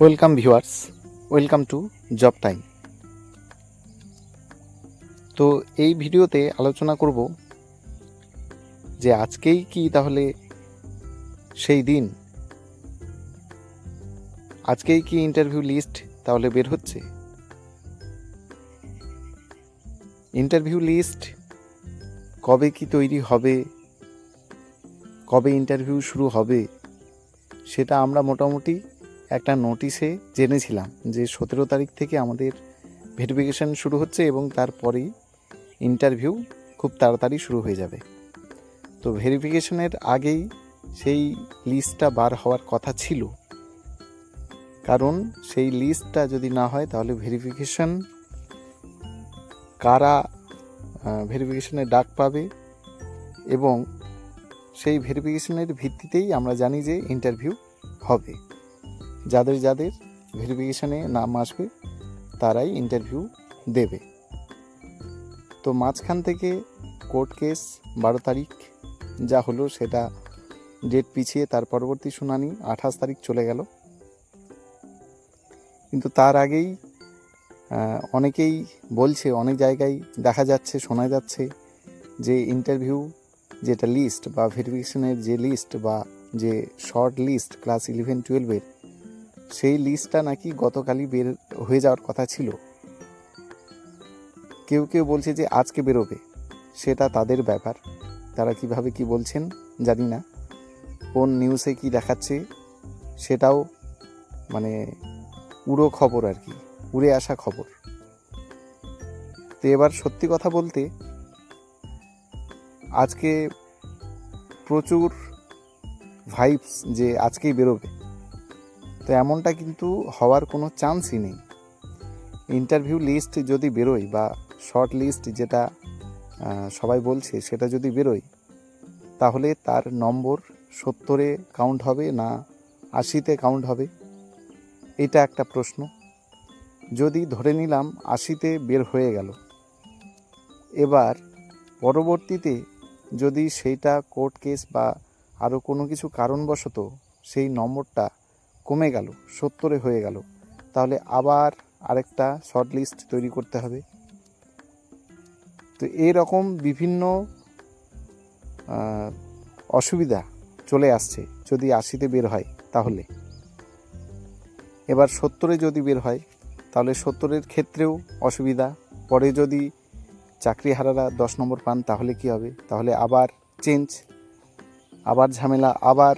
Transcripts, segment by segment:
Welcome viewers welcome to job time তো এই ভিডিওতে আলোচনা করব যে আজকেই কি তাহলে সেই দিন? আজকেই কি ইন্টারভিউ লিস্ট তাহলে বের হচ্ছে? ইন্টারভিউ লিস্ট কবে কি তৈরি হবে? কবে ইন্টারভিউ শুরু হবে? সেটা আমরা মোটামুটি একটা নোটিশে জেনেছিলাম যে সতেরো তারিখ থেকে আমাদের ভেরিফিকেশান শুরু হচ্ছে এবং তারপরেই ইন্টারভিউ খুব তাড়াতাড়ি শুরু হয়ে যাবে। তো ভেরিফিকেশনের আগেই সেই লিস্টটা বার হওয়ার কথা ছিল। কারণ সেই লিস্টটা যদি না হয় তাহলে ভেরিফিকেশন কারা ভেরিফিকেশনে ডাক পাবে এবং সেই ভেরিফিকেশনের ভিত্তিতেই আমরা জানি যে ইন্টারভিউ হবে। যাদের যাদের ভেরিফিকেশানে নাম আসবে, তারাই ইন্টারভিউ দেবে। তো মাঝখান থেকে কোর্ট কেস বারো তারিখ, যা হলো সেটা ডেট পিছিয়ে তার পরবর্তী শুনানি আঠাশ তারিখ চলে গেল। কিন্তু তার আগেই অনেকেই বলছে, অনেক জায়গায় দেখা যাচ্ছে, শোনা যাচ্ছে যে ইন্টারভিউ যেটা লিস্ট বা ভেরিফিকেশনের যে লিস্ট বা যে শর্ট লিস্ট ক্লাস ইলেভেন টুয়েলভের সেই লিস্টটা নাকি গতকালই বের হয়ে যাওয়ার কথা ছিল। কেউ কেউ বলছে যে আজকে বেরোবে। সেটা তাদের ব্যাপার। তারা কীভাবে কি বলছেন জানি না। কোন নিউজে কি দেখাচ্ছে সেটাও মানে উড়ো খবর আর কি, উড়ে আসা খবর। তো এবার সত্যি কথা বলতে আজকে প্রচুর ভাইবস যে আজকেই বেরোবে। তো এমনটা কিন্তু হওয়ার কোনো চান্সই নেই। ইন্টারভিউ লিস্ট যদি বেরোয় বা শর্ট লিস্ট যেটা সবাই বলছে সেটা যদি বেরোয়, তাহলে তার নম্বর সত্তরে কাউন্ট হবে না আশিতে কাউন্ট হবে? এটা একটা প্রশ্ন। যদি ধরে নিলাম আশিতে বের হয়ে গেল, এবার পরবর্তীতে যদি সেইটা কোর্ট কেস বা আরও কোনো কিছু কারণবশত সেই নম্বরটা কমে গেল, সত্তরে হয়ে গেল। তাহলে আবার আরেকটা শর্ট লিস্ট তৈরি করতে হবে। তো এরকম বিভিন্ন অসুবিধা চলে আসছে যদি আশিতে বের হয় তাহলে। এবার সত্তরে যদি বের হয়, তাহলে সত্তরের ক্ষেত্রেও অসুবিধা। পরে যদি চাকরিহারারা দশ নম্বর পান, তাহলে কি হবে? তাহলে আবার চেঞ্জ আবার ঝামেলা, আবার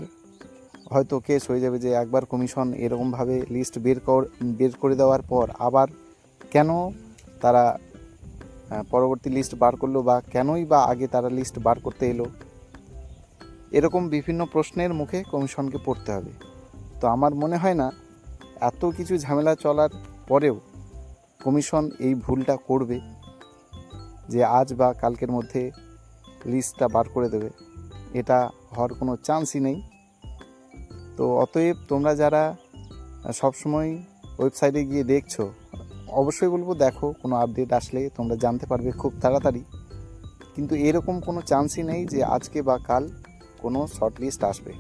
হয়তো কেস হয়ে যাবে যে একবার কমিশন এরকমভাবে লিস্ট বের কর, বের করে দেওয়ার পর আবার কেন তারা পরবর্তী লিস্ট বার করল বা কেনই বা আগে তারা লিস্ট বার করতে এলো? এরকম বিভিন্ন প্রশ্নের মুখে কমিশনকে পড়তে হবে। তো আমার মনে হয় না এত কিছু ঝামেলা চলার পরেও কমিশন এই ভুলটা করবে যে আজ বা কালকের মধ্যে লিস্টটা বার করে দেবে। এটা হওয়ার কোনো চান্সই নেই। তো অতএব তোমরা যারা সবসময় ওয়েবসাইটে গিয়ে দেখছ, অবশ্যই বলব দেখো, কোনো আপডেট আসলে তোমরা জানতে পারবে খুব তাড়াতাড়ি। কিন্তু এরকম কোনো চান্সই নেই যে আজকে বা কাল কোনো শর্ট লিস্ট আসবে।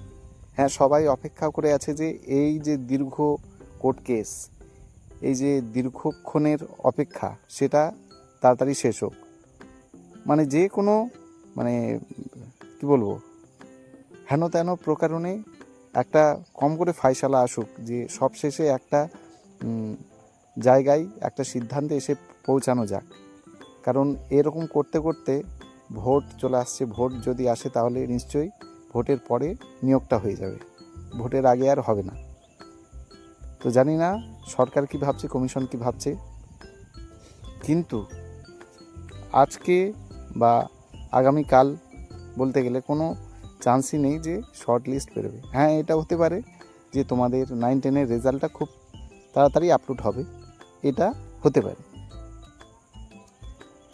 হ্যাঁ সবাই অপেক্ষা করে আছে যে এই যে দীর্ঘ কোর্ট কেস, এই যে দীর্ঘক্ষণের অপেক্ষা, সেটা তাড়াতাড়ি শেষ হোক। মানে যে কোনো মানে কি বলব, হেন তেন প্রকারণে একটা কম করে ফায়সালা আসুক, যে সবশেষে একটা জায়গায় একটা সিদ্ধান্তে এসে পৌঁছানো যাক। কারণ এরকম করতে করতে ভোট চলে আসছে, ভোট যদি আসে তাহলে নিশ্চয়ই ভোটের পরে নিয়োগটা হয়ে যাবে। ভোটের আগে আর হবে না। তো জানি না সরকার কি ভাবছে, কমিশন কি ভাবছে। কিন্তু আজকে বা আগামীকাল বলতে গেলে কোনো চান্সই নেই যে শর্ট লিস্ট বেরোবে। হ্যাঁ এটা হতে পারে যে তোমাদের নাইন টেনের রেজাল্টটা খুব তাড়াতাড়ি আপলোড হবে। এটা হতে পারে।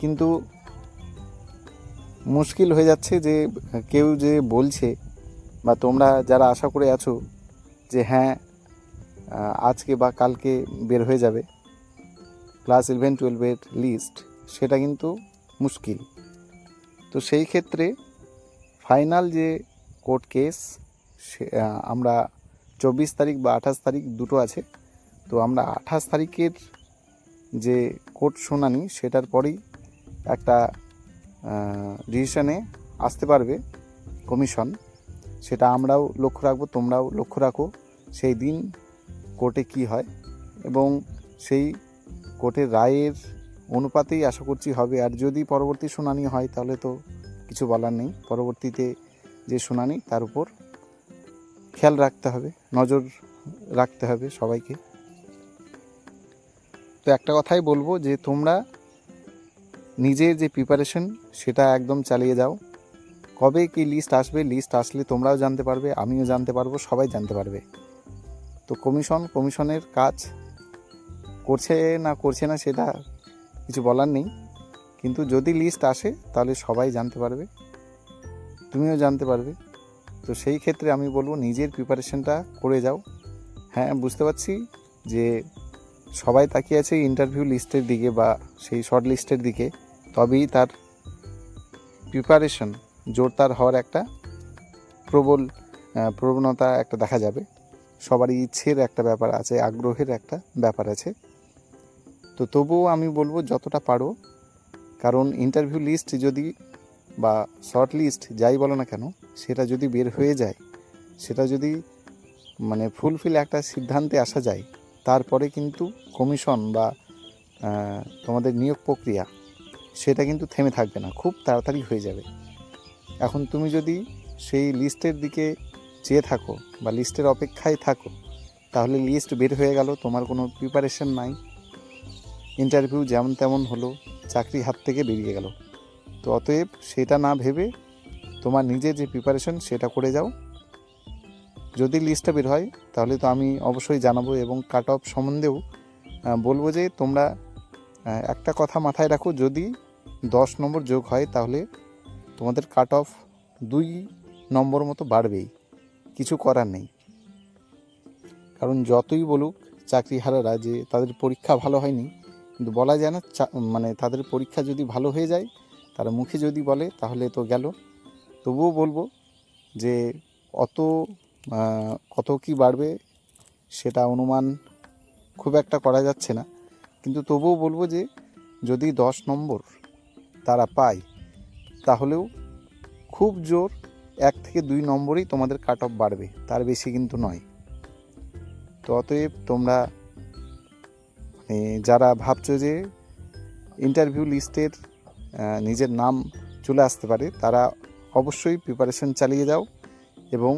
কিন্তু মুশকিল হয়ে যাচ্ছে যে কেউ যে বলছে বা তোমরা যারা আশা করে আছো যে হ্যাঁ আজকে বা কালকে বের হয়ে যাবে ক্লাস ইলেভেন টুয়েলভের লিস্ট সেটা কিন্তু মুশকিল। তো সেই ক্ষেত্রে ফাইনাল যে কোর্ট কেস, সে আমরা চব্বিশ তারিখ বা আঠাশ তারিখ দুটো আছে। তো আমরা আঠাশ তারিখের যে কোর্ট শুনানি, সেটার পরেই একটা ডিসিশনে আসতে পারবে কমিশন। সেটা আমরাও লক্ষ্য রাখব, তোমরাও লক্ষ্য রাখো সেই দিন কোর্টে কি হয়। এবং সেই কোর্টের রায়ের অনুপাতেই আশা করছি হবে। আর যদি পরবর্তী শুনানি হয়, তাহলে তো কিছু বলার নেই। পরবর্তীতে যে শুনানি, তার উপর খেয়াল রাখতে হবে, নজর রাখতে হবে সবাইকে। তো একটা কথাই বলব যে, তোমরা নিজের যে প্রিপারেশন সেটা একদম চালিয়ে যাও। কবে কি লিস্ট আসবে লিস্ট আসলে তোমরাও জানতে পারবে, আমিও জানতে পারব, সবাই জানতে পারবে। তো কমিশন কমিশনের কাজ করছে না করছে না, সেটা কিছু বলার নেই। কিন্তু যদি লিস্ট আসে, তাহলে সবাই জানতে পারবে। তুমিও জানতে পারবে। তো সেই ক্ষেত্রে আমি বলব, নিজের প্রিপারেশনটা করে যাও। হ্যাঁ বুঝতে পারছি যে সবাই তাকিয়ে আছে ইন্টারভিউ লিস্টের দিকে বা সেই শর্ট লিস্টের দিকে। তবেই তার প্রিপারেশন জোরদার হওয়ার একটা প্রবল প্রবণতা একটা দেখা যাবে। সবারই ইচ্ছের একটা ব্যাপার আছে, আগ্রহের একটা ব্যাপার আছে। তো তবুও আমি বলব, যতটা পারো কারণ ইন্টারভিউ লিস্ট যদি বা শর্ট লিস্ট যাই বলো না কেন, সেটা যদি বের হয়ে যায়, সেটা যদি মানে ফুলফিল একটা সিদ্ধান্তে আসা যায়, তারপরে কিন্তু কমিশন বা তোমাদের নিয়োগ প্রক্রিয়া, সেটা কিন্তু থেমে থাকবে না, খুব তাড়াতাড়ি হয়ে যাবে। এখন তুমি যদি সেই লিস্টের দিকে চেয়ে থাকো বা লিস্টের অপেক্ষায় থাকো, তাহলে লিস্ট বের হয়ে গেল, তোমার কোনো প্রিপারেশন নাই। ইন্টারভিউ যেমন তেমন হলো চাকরি হাত থেকে বেরিয়ে গেল। তো অতএব সেটা না ভেবে তোমার নিজের যে প্রিপারেশন সেটা করে যাও। যদি লিস্টটা বের হয়, তাহলে তো আমি অবশ্যই জানাব এবং কাট অফ সম্বন্ধেও বলব যে তোমরা একটা কথা মাথায় রাখো, যদি দশ নম্বর যোগ হয়, তাহলে তোমাদের কাট অফ দুই নম্বর মতো বাড়বেই। কিছু করার নেই। কারণ যতই বলুক, চাকরি চাকরিহারারা যে তাদের পরীক্ষা ভালো হয়নি কিন্তু বলা যায় না মানে তাদের পরীক্ষা যদি ভালো হয়ে যায়, তারা মুখে যদি বলে, তাহলে তো গেল। তবুও বলব যে অত কত কি বাড়বে সেটা অনুমান খুব একটা করা যাচ্ছে না। কিন্তু তবুও বলব যে যদি দশ নম্বর তারা পায়, তাহলেও খুব জোর এক থেকে দুই নম্বরই তোমাদের কাট অফ বাড়বে। তার বেশি কিন্তু নয়। তো অতএব তোমরা যারা ভাবছ যে ইন্টারভিউ লিস্টের নিজের নাম চলে আসতে পারে, তারা অবশ্যই প্রিপারেশন চালিয়ে যাও এবং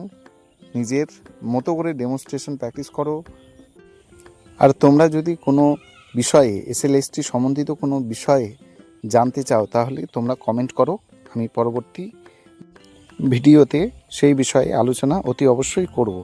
নিজের মতো করে ডেমনস্ট্রেশন প্র্যাকটিস করো। আর তোমরা যদি কোনো বিষয়ে এসএলএসটি সম্বন্ধিত কোনো বিষয়ে জানতে চাও, তাহলে তোমরা কমেন্ট করো, আমি পরবর্তী ভিডিওতে সেই বিষয়ে আলোচনা অতি অবশ্যই করব।